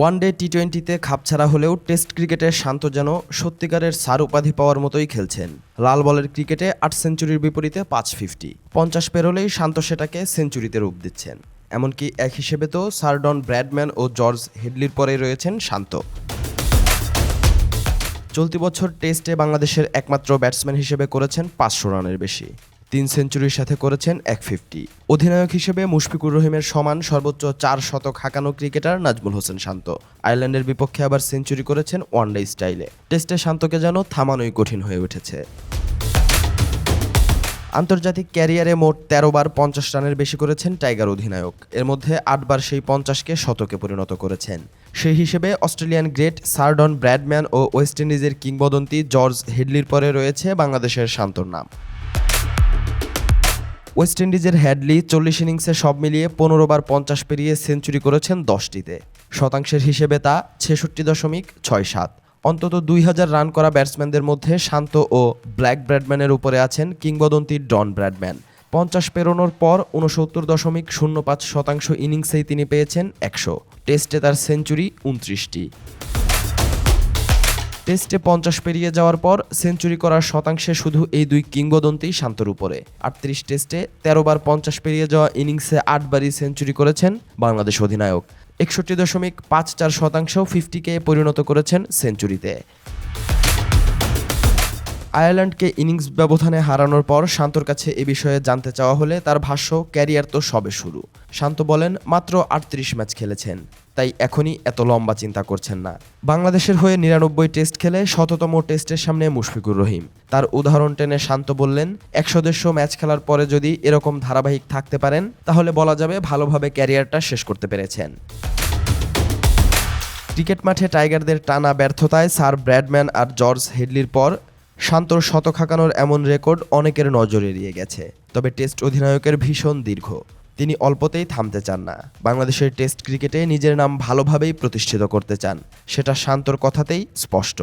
One day টি টোয়েন্টিতে খাপছাড়া হলেও test ক্রিকেটে শান্ত যেন সত্যিকারের সার উপাধি পাওয়ার মতোই খেলছেন। লাল বলের ক্রিকেটে আট সেঞ্চুরির বিপরীতে পাঁচ ফিফটি। পঞ্চাশ পেরোলেই শান্ত সেটাকে সেঞ্চুরিতে রূপ দিচ্ছেন। এমনকি এক হিসেবে তো সারডন ব্র্যাডম্যান ও জর্জ হেডলির পরেই রয়েছেন শান্ত। চলতি বছর টেস্টে বাংলাদেশের একমাত্র ব্যাটসম্যান হিসেবে করেছেন পাঁচশো রানের বেশি। তিন সেঞ্চুরির সাথে করেছেন এক ফিফটি। অধিনায়ক হিসেবে মুশফিকুর রহিমের সমান সর্বোচ্চ চার শতক হাঁকানো ক্রিকেটার নাজমুল হোসেন শান্ত। আয়ারল্যান্ডের বিপক্ষে আবার সেঞ্চুরি করেছেন ওয়ানডে স্টাইলে। টেস্টে শান্তকে যেন থামানোই কঠিন হয়ে উঠেছে। আন্তর্জাতিক ক্যারিয়ারে মোট তেরো বার পঞ্চাশ রানের বেশি করেছেন টাইগার অধিনায়ক। এর মধ্যে আটবার সেই পঞ্চাশকে শতকে পরিণত করেছেন। সেই হিসেবে Australian great sir don Bradman ও ওয়েস্ট ইন্ডিজের কিংবদন্তি জর্জ হেডলির পরে রয়েছে বাংলাদেশের শান্তর নাম। ওয়েস্ট ইন্ডিজের হ্যাডলি চল্লিশ ইনিংসে সব মিলিয়ে পনেরো বার পঞ্চাশ পেরিয়ে সেঞ্চুরি করেছেন দশটিতে। শতাংশের হিসেবে তা ছেষট্টি দশমিক ছয় সাত। অন্তত দুই হাজার রান করা ব্যাটসম্যানদের মধ্যে শান্ত ও ব্ল্যাক ব্র্যাডম্যানের উপরে আছেন কিংবদন্তি ডন ব্র্যাডম্যান। পঞ্চাশ পেরোনোর পর উনসত্তর দশমিক শূন্য পাঁচ শতাংশ ইনিংসেই তিনি পেয়েছেন একশো। টেস্টে তার সেঞ্চুরি উনত্রিশটি। টেস্টে পঞ্চাশ পেরিয়ে যাওয়ার পর সেঞ্চুরি করার শতাংশে শুধু এই দুই কিংবদন্তি শান্তর উপরে। আটত্রিশ টেস্টে তেরো বার পঞ্চাশ পেরিয়ে যাওয়া ইনিংসে আটবারই সেঞ্চুরি করেছেন বাংলাদেশ অধিনায়ক। একষট্টি দশমিক পাঁচ চার শতাংশ ফিফটিকে পরিণত করেছেন সেঞ্চুরিতে। আয়ারল্যান্ডকে ইনিংস ব্যবধানে হারানোর পর শান্তর কাছে এ বিষয়ে জানতে চাওয়া হলে তার ভাষ্য, ক্যারিয়ার তো সবে শুরু। শান্ত বলেন, মাত্র আটত্রিশ ম্যাচ খেলেছেন। তাই এখনই এত লম্বা চিন্তা করছেন না। বাংলাদেশের হয়ে নিরানব্বই টেস্ট খেলে শততম টেস্টের সামনে মুশফিকুর রহিম। তার উদাহরণ টেনে শান্ত বললেন একশো দেড়শো ম্যাচ খেলার পরে যদি এরকম ধারাবাহিক থাকতে পারেন, তাহলে বলা যাবে ভালোভাবে ক্যারিয়ারটা শেষ করতে পেরেছেন। ক্রিকেট মাঠে টাইগারদের টানা ব্যর্থতায় স্যার ব্র্যাডম্যান আর জর্জ হেডলির পর শান্তর শতক হাঁকানোর এমন রেকর্ড অনেকের নজর এড়িয়ে গেছে। তবে টেস্ট অধিনায়কের ভীষণ দীর্ঘ। তিনি অল্পতেই থামতে চান না। বাংলাদেশের টেস্ট ক্রিকেটে নিজের নাম ভালোভাবেই প্রতিষ্ঠিত করতে চান। সেটা শান্তর কথাতেই স্পষ্ট।